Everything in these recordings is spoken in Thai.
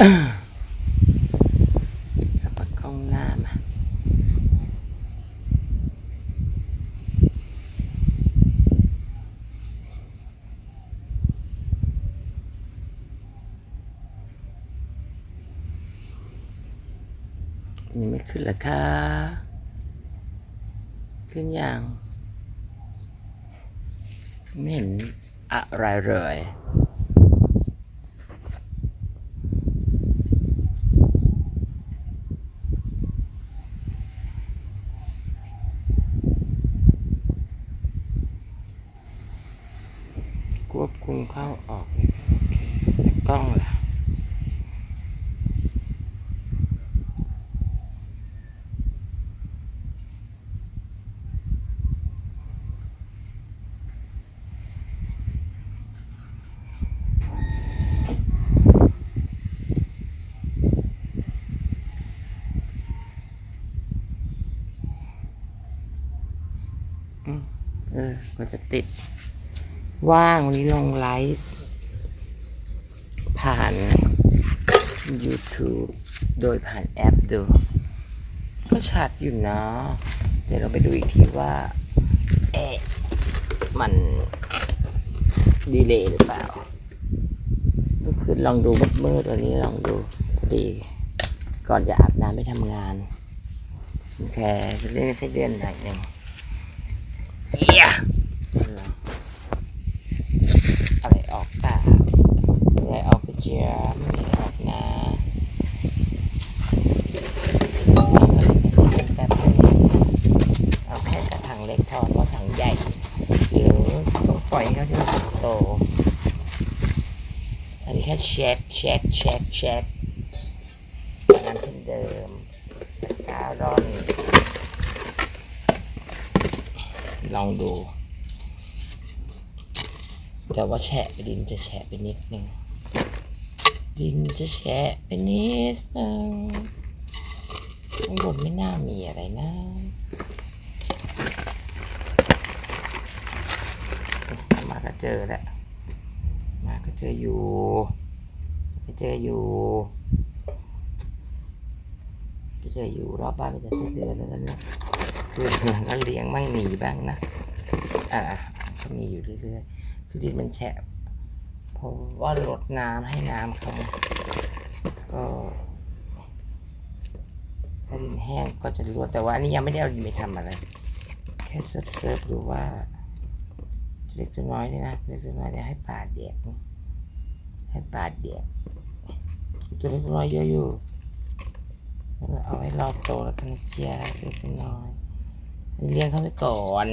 ปากกองหน้ามายังไม่ขึ้นหรอคะขึ้นยังไม่เห็นอะไรเลย ควบคุมเข้าออกโอเคแต่กล้องล่ะอืมเออก็จะติด ว่างวันนี้ลงไลฟ์ผ่าน YouTube โดยผ่านแอปดู ก็ชัดอยู่นะ เดี๋ยวเราไปดูอีกทีว่า เอ๊ะ มันดีเลย์หรือเปล่าเมื่อคืนลองดูมืดๆวันนี้ลองดูพอดี ก่อนจะอาบน้ำไปทำงานแค่เล่นไส้เดือนหน่อยหนึ่งเอียอะไรออกตาอะไรออกไปเจียไม่ได้ออกนาแบบเอาแค่กระถางเล็กพอกระถางใหญ่หรือต้อง ปล่อยให้เขาที่มันโต อันนี้แค่เช็คเช็คเช็คเช็คงานเช่นเดิมกาดอน ลองดู แต่ว่าแฉะไปดินจะแฉะไปนิดนึง ดินจะแฉะไปนิดนึงข้างบนไม่น่ามีอะไรนะ มาก็ เจอแล้วมาก็เจออยู่ก็เจออยู่ก็เจออยู่รอบบ้านก็จะเส้นเดือนแล้วนะคือก็เลี้ยงบ้างหนีบ้างนะอ่าก็มีอยู่เรื่อยๆคือดินมันแฉะเพราะว่าลดน้ำให้น้ำเขาก็ถ้าดินแห้งก็จะรั่วแต่ว่าอันนี้ยังไม่ได้เอาดินไปทำอะไร แค่เซิร์ฟเซิร์ฟดูว่า เล็กตัวน้อยนี่นะเล็กตัวน้อยเนี่ยให้ป่าเดียกให้ป่าเดียกตัวเล็กตัวน้อยเยอะอยู่เอาไว้รอบโตแล้วกันเจียเล็กตัวน้อยเลี้ยงเขาไปก่อน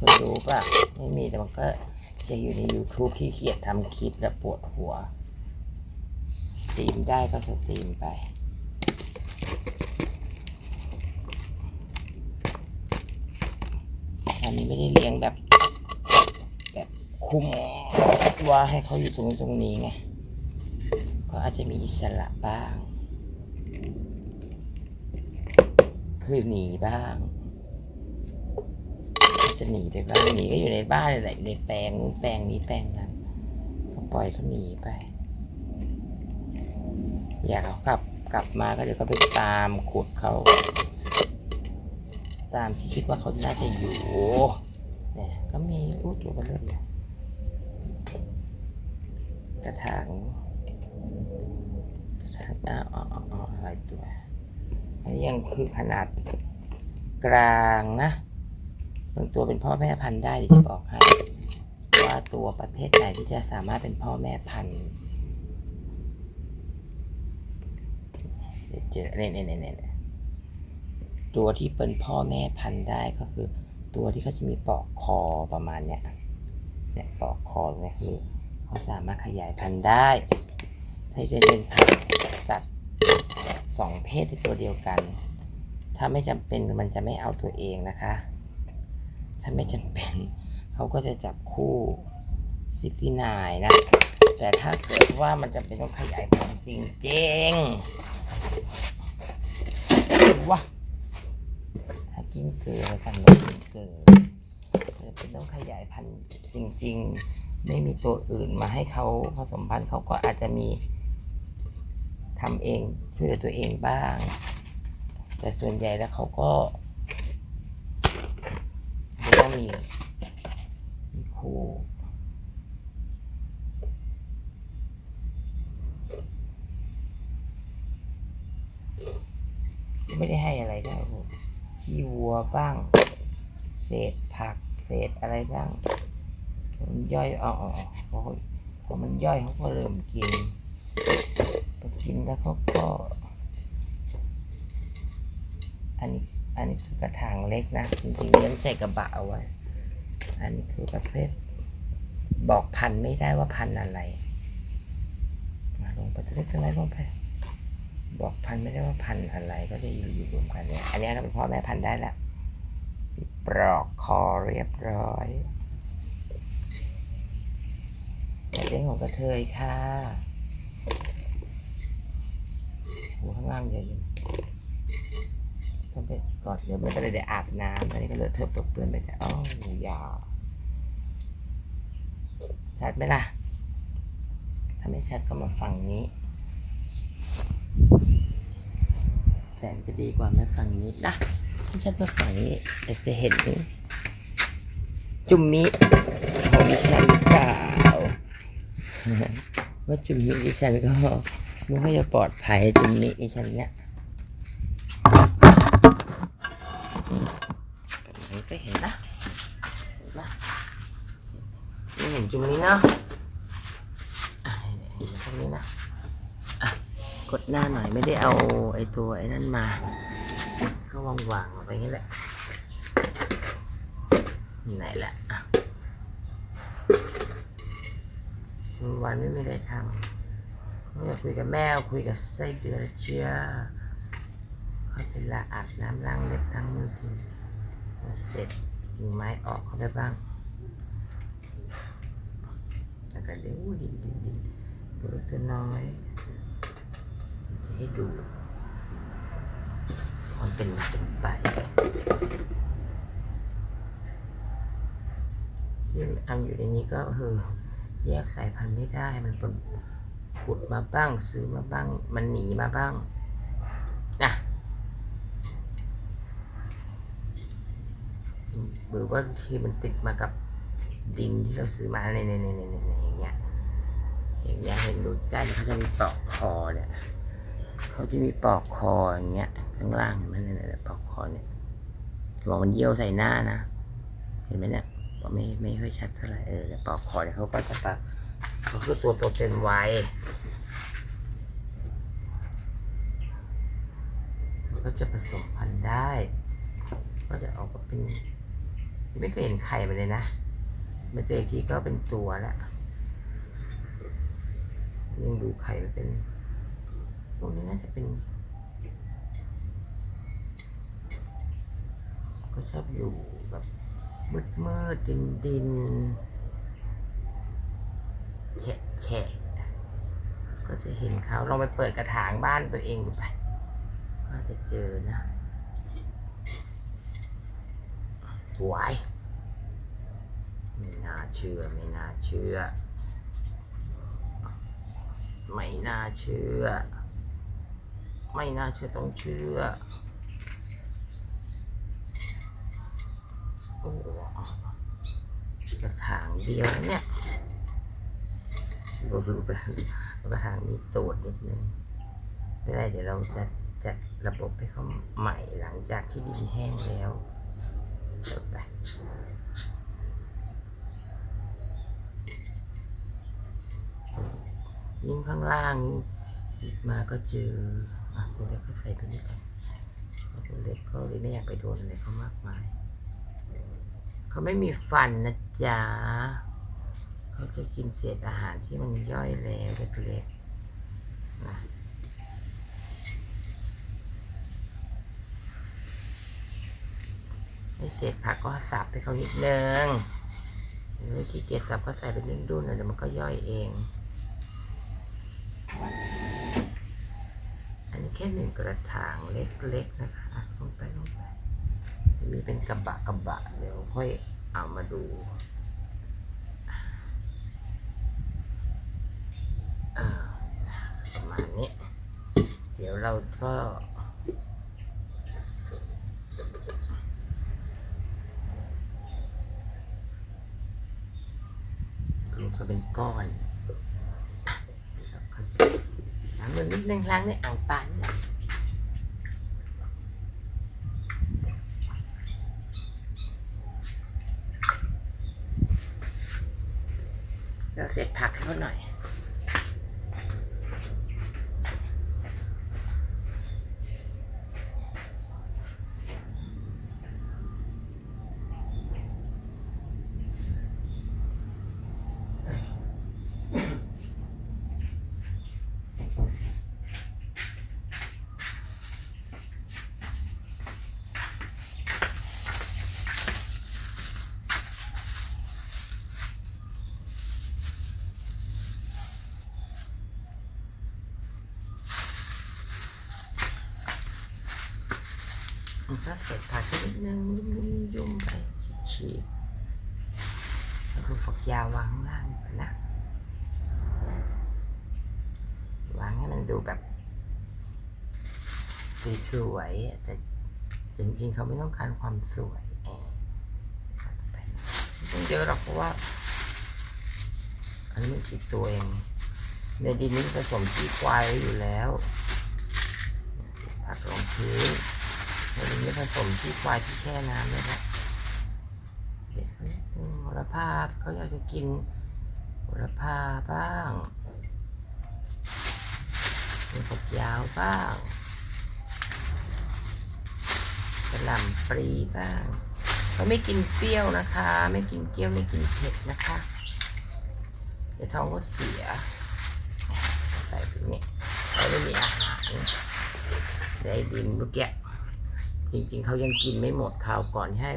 ก็รู้ป่ะไม่มีแต่มันก็จะอยู่ใน YouTube ขี้เกียจทำคลิปแล้วปวดหัว สตรีมได้ก็สตรีมไป อั นี้ไม่ได้เลี้ยงแบบ แบบคุมว่าให้เขาอยู่ตรงนี้ตรงนี้ไงก็อาจจะมีอิสระบ้าง คือหนีบ้างก็จะหนีไปบ้างหนีก็อยู่ในบ้านนี่แหละในแปลงนู้นแปลงนี้แปลงนั้นก็ปล่อยเขาหนีไป อยากเขากลับกลับมาก็เดี๋ยวก็ไปตามขุดเขา ตามที่คิดว่าเขาน่าจะอยู่เนี่ยก็มีอู้ตัวเบลเลยกระถางกระถางอ้าวอ๋ออ๋ออ๋อหลายตัวอันนี้ยังคือขนาดกลางนะบางตัวเป็นพ่อแม่พันธุ์ได้เดี๋ยวจะบอกให้ว่าตัวประเภทไหนที่จะสามารถเป็นพ่อแม่พันธุ์เดี๋ยวเจอเนี่ยเนี่ยเนี่ยเนี่ย ตัวที่เป็นพ่อแม่พันธุ์ได้ก็คือ ตัวที่เขาจะมีปลอกคอประมาณเนี้ยเนี่ยปลอกคอเนี่ยคือเขาสามารถขยายพันธุ์ได้ถ้าจะเป็นพันธุ์สัตว์สองเพศในตัวเดียวกัน ถ้าไม่จำเป็นมันจะไม่เอาตัวเองนะคะ ถ้าไม่จำเป็นเขาก็จะจับคู่ซิตี้นายนะ แต่ถ้าเกิดว่ามันจำเป็นต้องขยายพันธุ์จริงๆว้าถ้า กินเกลือแล้วกันลดกินเกลือจะเป็นต้องขยายพันธุ์จริง ๆ ไม่มีตัวอื่นมาให้เขาผสมพันธุ์เขาก็อาจจะมีทำเองช่วยเหลือตัวเองบ้าง แต่ส่วนใหญ่แล้วเขาก็จะต้องมีมีคู่ไม่ได้ให้อะไรได้โอ้โห ขี้วัวบ้าง เศษผัก เศษอะไรบ้าง มันย่อยอ๋ออ๋อพอพอมันย่อยเขาก็เริ่มกินพอกินแล้วเขาก็ อันนี้อันนี้คือกระถางเล็กนะจริงๆเลี้ยงใส่กระบะเอาไว้ อันนี้คือประเภท บอกพันไม่ได้ว่าพันอะไร มาลงไปจะเล็กจะไรลงไป บอกพันไม่ได้ว่าพันอะไรก็จะอยู่อยู่รวมกันเนี่ย อันนี้เราเป็นพ่อแม่พันได้แล้วปลอกคอเรียบร้อยเสร็จเรื่องของกระเทยค่ะ หัวข้างล่างเยอะอยู่ต้องไปกอนเดี๋ยวไม่ไปเลยเดี๋ยวอาบน้ำตอนนี้ก็เลอะเทอะเปื้อนไปแต่อ้าวอย่าชัดไหมล่ะ ถ้าไม่ชัดก็มาฝั่งนี้ แสนจะดีกว่าแม่ฝั่งนี้นะไม่ชัดมาฝั่งนี้แต่จะเห็น จุมมิของดิฉันเปล่าว่าจุมมิดิฉันก็ไม่ค่อยจะปลอดภัยจุมมิดิฉันเนี่ยก็เห็นนะเห็นปะนี่เห็นจุมมิเนาะอะเห็นตรงนี้นะ กดหน้าหน่อยไม่ได้เอาไอ้ตัวไอ้นั่นมา ก็วางวางๆไปงี้แหละไหนละอะวันไม่มีอะไรทำไม่อยากคุยกับแม่คุยกับไส้เดือนเชียเขาเป็นลาอาบน้ำล้างเล็บล้างมือทีเสร็จกิ่งไม้ออกเขาได้บ้างแล้วก็เดี๋ยวดินดินดินตัวตัวน้อย ให้ดูความเป็นมาเป็นไปที่อังอยู่ในนี้ก็คือแยกสายพันธุ์ไม่ได้ มันปนขุดมาบ้าง ซื้อมาบ้าง มันหนีมาบ้างนะหรือว่าที่มันติดมากับดินที่เราซื้อมาในในในในในอย่างเงี้ยอย่างเงี้ยเห็นดูได้เขาจะมีปลอกคอเนี่ย เขาจะมีปลอกคออย่างเงี้ยข้างล่างเห็นไหมเนี่ยปลอกคอเนี่ยบอกมันเยี่ยวใส่หน้านะ เห็นไหมเนี่ยบอกไม่ไม่ค่อยชัดเท่าไหร่เออแต่ปลอกคอเนี่ยเขาก็จะปากเขาคือตัวโตเต็มวัยเขาก็จะผสมพันธุ์ได้ ก็จะออกมาเป็นไม่เคยเห็นไข่มาเลยนะมาเจออีกทีก็เป็นตัวแล้วยังดูไข่ไม่เป็น พวกนี้น่าจะเป็น ก็ชอบอยู่แบบมืดมืดดินดินแฉะแฉะก็จะเห็นเขาลองไปเปิดกระถางบ้านตัวเองดูไป ก็จะเจอนะหวายไม่น่าเชื่อ ไม่น่าเชื่อ ไม่น่าเชื่อ ไม่น่าเชื่อต้องเชื่อ โอ้โหกระถางเดียวเนี่ยรูรูไปกระถางมีตูดนิดนึงไม่ได้เดี๋ยวเราจะจัดระบบให้เขาใหม่หลังจากที่ดินแห้งแล้วยวไปยิ่งข้างล่างมาก็เจอ อะตัวเล็กก็ใส่ไปนิดกันตัวเล็กก็เลยไม่อยากไปโดนอะไรเขามากมาย เขาไม่มีฟันนะจ๊ะเขาจะกินเศษอาหารที่มันย่อยแล้วเล็กๆนะไอเศษผักก็สับให้เขานิดนึงหรือขี้เกียจสับก็ใส่ไปดุนๆนะเดี๋ยวมันก็ย่อยเอง แค่หนึ่งกระถางเล็กๆนะคะลงไปลงไปมีเป็นกระบะกระบะเดี๋ยวค่อยเอามาดูประมาณนี้ เดี๋ยวเราก็รวมกันเป็นก้อนล้างมือนิดนึงล้างในอ่างปาน เราเสร็จผักให้เขาหน่อย ก็เสร็จผักนิดนึงยุ่มๆไปฉีกๆแล้วก็ฝักยาววางล่างก่อนนะวางให้มันดูแบบสวยๆแต่จริงๆเขาไม่ต้องการความสวยเองไม่ต้องเยอะหรอกเพราะว่า อันนี้ติดตัวเอง ในดินนี้ผสมขี้ควายไว้อยู่แล้วผักลงพื้น ในนี้ผสมที่ควายที่แช่น้ำเลยนะเด็ดเขานิดนึงโหระพาเขาอยากจะกินโหระพาบ้างมีฝักยาวบ้างกระหล่ำปลีบ้างเขาไม่กินเปรี้ยวนะคะ ไม่กินเกรี้ยวไม่กินเผ็ดนะคะ เดี๋ยวท้องก็เสียใส่ไปนี่เขาไม่มีอาหารได้ดินเมื่อกี้ จริง ๆเขายังกินไม่หมดคราวก่อนที่ให้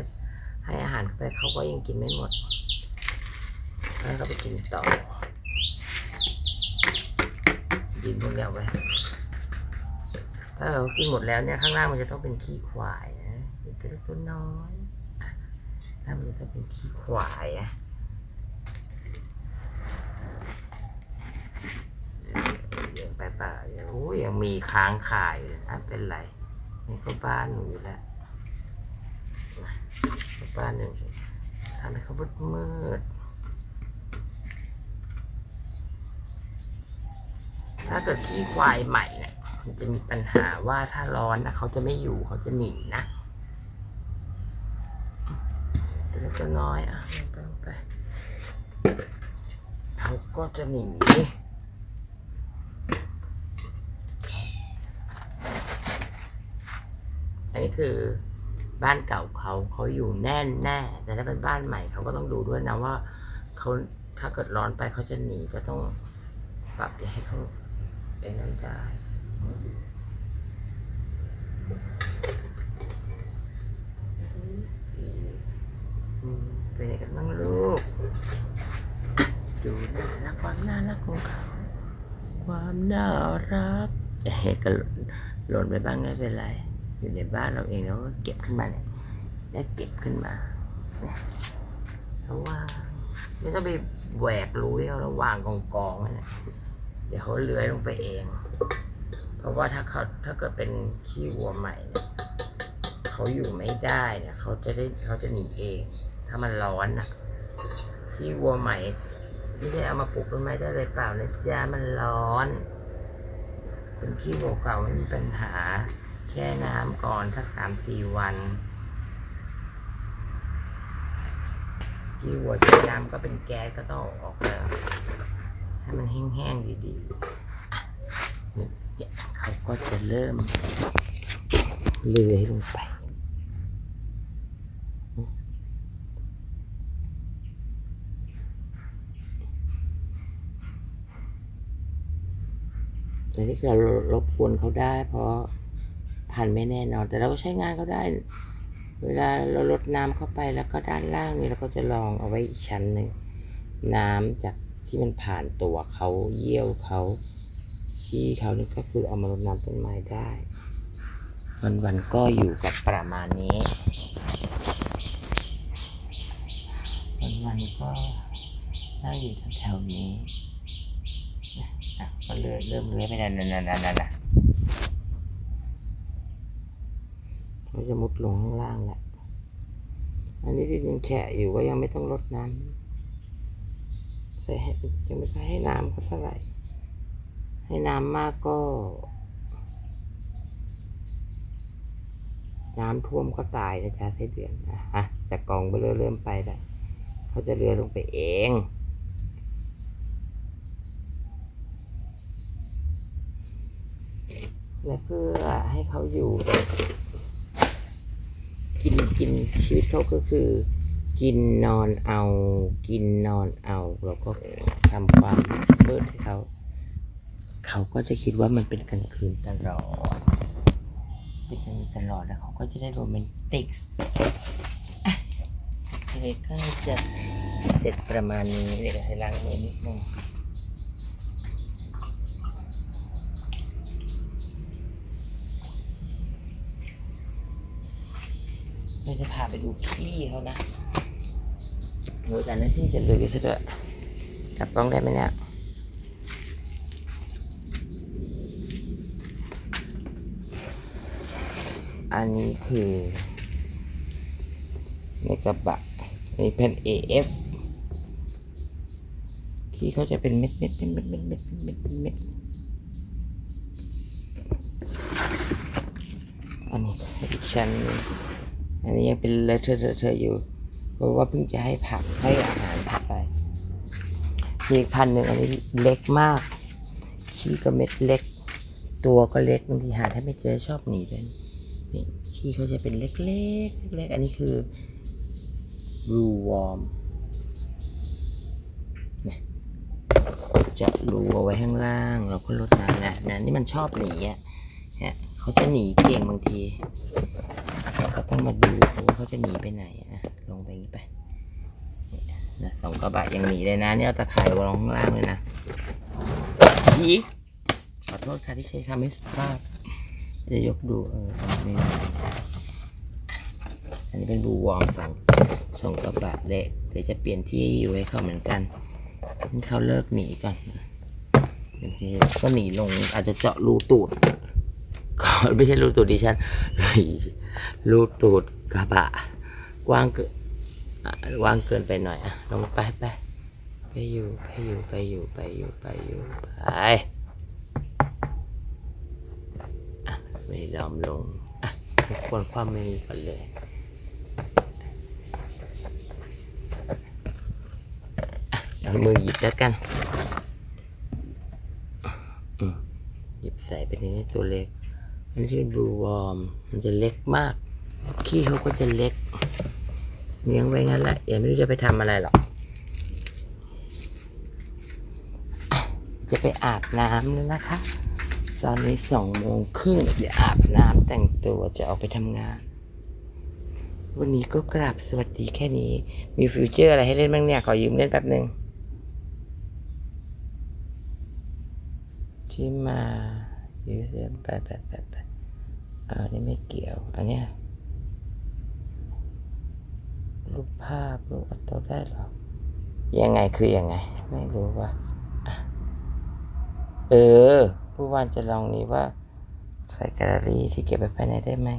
ให้อาหารไปเขาก็ยังกินไม่หมดให้เขาไปกินต่อดินพวกนี้เอาไว้ถ้าเขากินหมดแล้วเนี่ยข้างล่างมันจะต้องเป็นขี้ควายนะเด็กตัวน้อยถ้างมันจะเป็นขี้ควายนะเดี๋ยวไปป่าโอ้ยยังมีค้างขายเลยนะเป็นไร นี่ก็บ้านหนูอยู่แล้วบ้านหนึ่งทำให้เขามืดมืดถ้าเกิดขี้ควายใหม่เนี่ยมันจะมีปัญหาว่าถ้าร้อนนะเขาจะไม่อยู่เขาจะหนีนะตัวเล็กตัวน้อยอะไปไปเขาก็จะหนี อันนี้คือบ้านเก่าเขาเขาอยู่แน่นแน่แต่ถ้าเป็นบ้านใหม่เขาก็ต้องดูด้วยนะว่าเขาถ้าเกิดร้อนไปเขาจะหนีก็ต้องปรับอย่าให้เขาไอ้นั่นได้เป็นไงกันบ้างลูก ดูน่ารักความน่ารักของเขา ความน่ารักเอ๊ะก็หล่นหล่นไปบ้างไม่เป็นไร อยู่ในบ้านเราเองเราก็เก็บขึ้นมาเนี่ยได้เก็บขึ้นมาเนี่ยเพราะว่าไม่ต้องไปแหวกรูให้เขาระว่างกองกองนี่ยเดี๋ยวเขาเลื้อยลงไปเอง เพราะว่าถ้าเขาถ้าเกิดเป็นขี้วัวใหม่เนี่ยเขาอยู่ไม่ได้เนี่ยเขาจะได้เขาจะหนีเอง ถ้ามันร้อนน่ะขี้วัวใหม่ไม่ใช่เอามาปลูกต้นไม้ได้เลยเปล่านะจ๊ะมันร้อน เป็นขี้วัวเก่าไม่มีปัญหา แช่น้ำก่อนสักสามสี่วันที่วัวแช่น้ำก็เป็นแก๊สก็ต้องออกแล้วให้มันแห้งๆดีๆเขาก็จะเริ่มเลื้อยลงไปแต่นี่เรารบกวนเขาได้เพราะ พันไม่แน่นอน แต่เราก็ใช้งานเขาได้ เวลาเราลดน้ำเข้าไปแล้วก็ด้านล่างนี่เราก็จะลองเอาไว้อีกชั้นหนึ่งน้ำจากที่มันผ่านตัวเขาเยี่ยวเขาขี้เขานี่ก็คือเอามาลดน้ำต้นไม้ได้วันวันก็อยู่กับประมาณนี้ วันวันก็นั่งอยู่แถวๆนี้อะก็เลื่อเริ่มเลื้อยไปนั่นนั่นนั่นนั่นนะ เขา จะมุดลงข้างล่างแหละ อันนี้ที่ยังแฉะอยู่ก็ยังไม่ต้องลดน้ำใส่ให้ยังไม่ค่อยให้น้ำเขาเท่าไหร่ ให้น้ำมากก็ น้ำท่วมก็ตายนะจ๊ะไส้เดือนอะอะจากกองเบลอเริ่มไปแล้วเขาจะเรือลงไปเองและเพื่อให้เขาอยู่ กินกินชีวิตเขาก็คือ กินนอนเอา กินนอนเอาแล้วก็ทำความมืดให้เขา เขาก็จะคิดว่ามันเป็นกลางคืนตลอดเป็นอย่างนี้ตลอดแล้วเขาก็จะได้โรแมนติกส์อะทีนี้ก็จะเสร็จประมาณนี้เดี๋ยวให้ล้างมือนิดนึง เราจะพาไปดูขี้เขานะโหแต่นั้นพี่จะเลยซะด้วยจับกล้องได้ไหมเนี่ยอันนี้คือในกระบะในแผ่น AF ที่เขาจะเป็นเม็ดเม็ดเม็ดเม็ดเม็ดเม็ดเม็ดเม็ดเม็ดอันนี้อีกชั้น อันนี้ยังเป็นเลอะเทอะเทอะเทออยู่ เพราะว่าเพิ่งจะให้ผักให้อาหารผักไปมีอีกพันหนึ่งอันนี้เล็กมาก ขี้ก็เม็ดเล็ก ตัวก็เล็กบางทีหาถ้าไม่เจอชอบหนีด้วยนี่ขี้เขาจะเป็นเล็กๆเล็กอันนี้คือบลูวอร์มเนี่ยจะรูเอาไว้ข้างล่าง เราก็ลดน้ำนะนะนี่มันชอบหนีอะเนี่ยเขาจะหนีเก่งบางที เราก็ต้องมาดูว่าเขาจะหนีไปไหนอะลงไปงนี้ไปนะสองกระบะยังหนีเลยนะเนี่ยเอาตะข่ายลงข้างล่างเลยนะยีขอโทษค่ะที่ใช้คำไม่สุภาพจะยกดูเออทำไม่ได้อันนี้เป็นบูวอร์มสองสองกระบะเละเดี๋ยวจะเปลี่ยนที่อยู่ให้เขาเหมือนกันให้เขาเลิกหนีก่อนบางทีก็หนีลงอาจจะเจาะรูตูดก็ไม่ใช่รูตูดดิฉันรูตูดกระบะ กว้างเกินกว้างเกินไปหน่อยอะลงไปไปไปอยู่ไปอยู่ไปอยู่ไปอยู่ไปอยู่ไปไม่ยอมลงอะควรความไม่มีก่อนเลยอะเอามือหยิบแล้วกันอืมหยิบใส่ไปในนี้ตัวเล็ก อันนี้เป็นบลูวอร์มมันจะเล็กมาก ขี้เขาก็จะเล็กเลี้ยงไว้งั้นแหละอย่าไม่รู้จะไปทำอะไรหรอกจะไปอาบน้ำแล้วนะคะ ตอนนี้สองโมงครึ่งเดี๋ยวอาบน้ำแต่งตัวจะออกไปทำงาน วันนี้ก็กราบสวัสดีแค่นี้ มีฟิวเจอร์อะไรให้เล่นบ้างเนี่ย ขอยืมเล่นแป๊บหนึ่งที่มายูเอร์แปดแปดแปดแปด อ่านี่ไม่เกี่ยว อันเนี้ยรูปภาพรูปอัตโตได้หรอยังไงคือยังไง ไม่รู้ว่าเออ ผู้วานจะลองนี้ว่า ใส่แกลเลอรี่ที่เก็บไว้ภายในได้ไหม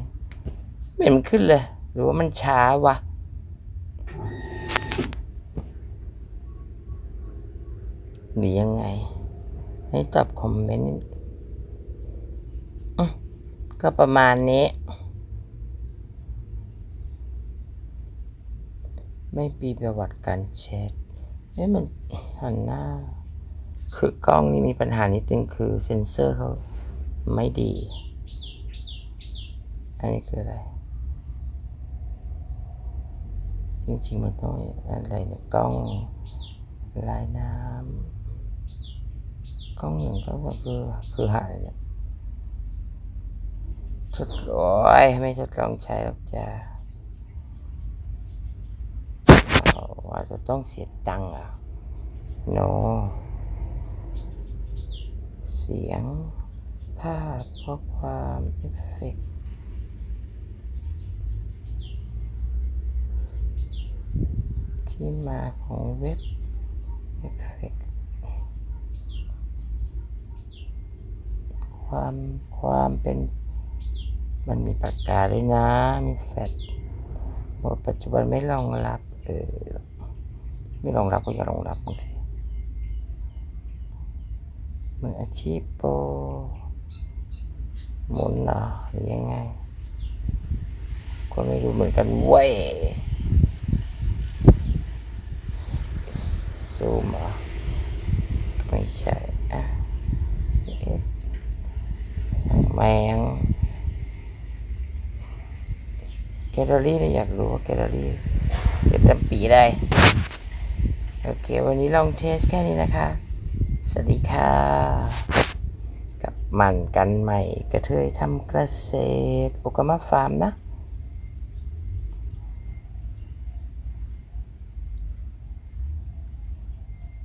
ไม่เหมันขึ้นเลย หรือว่ามันช้าวะหรือยังไง ให้ตอบคอมเมนต์ ก็ประมาณนี้ ไม่มีประวัติการแชทเอ้ยมันหันหน้า คือกล้องนี้มีปัญหานิดนึงคือเซ็นเซอร์เขาไม่ดี อันนี้คืออะไร จริงๆมันต้องอะไรเนี่ยกล้องลายน้ำกล้องหนึ่งก็คือคือหาอะไรเนี่ย ทดลองไม่ทดลองใช้หรอกจ้าเอาว่าจะต้องเสียตังค์อะ no เสียง ภาพข้อความเอฟเฟกต์ที่มาของเว็บเอฟเฟกต์ความความเป็น มันมีปากกาด้วยนะ มีแฟลชโหมดปัจจุบันไม่รองรับ เออ ไม่รองรับก็อย่ารองรับบางทีมืออาชีพโปหมุนเหรอหรือยังไง ก็ไม่รู้เหมือนกันเว้ยซูมเหรอไม่ใช่อะแมงแก ลเลอรี่เนี่ยอยากรู้ว่าแกลเลอรี่เก็บดำปีได้โอเค วันนี้ลองเทสแค่นี้นะคะ สวัสดีค่ะ กับมันกันใหม่กระเทยทำเกษตรโปรแกรมฟาร์มนะ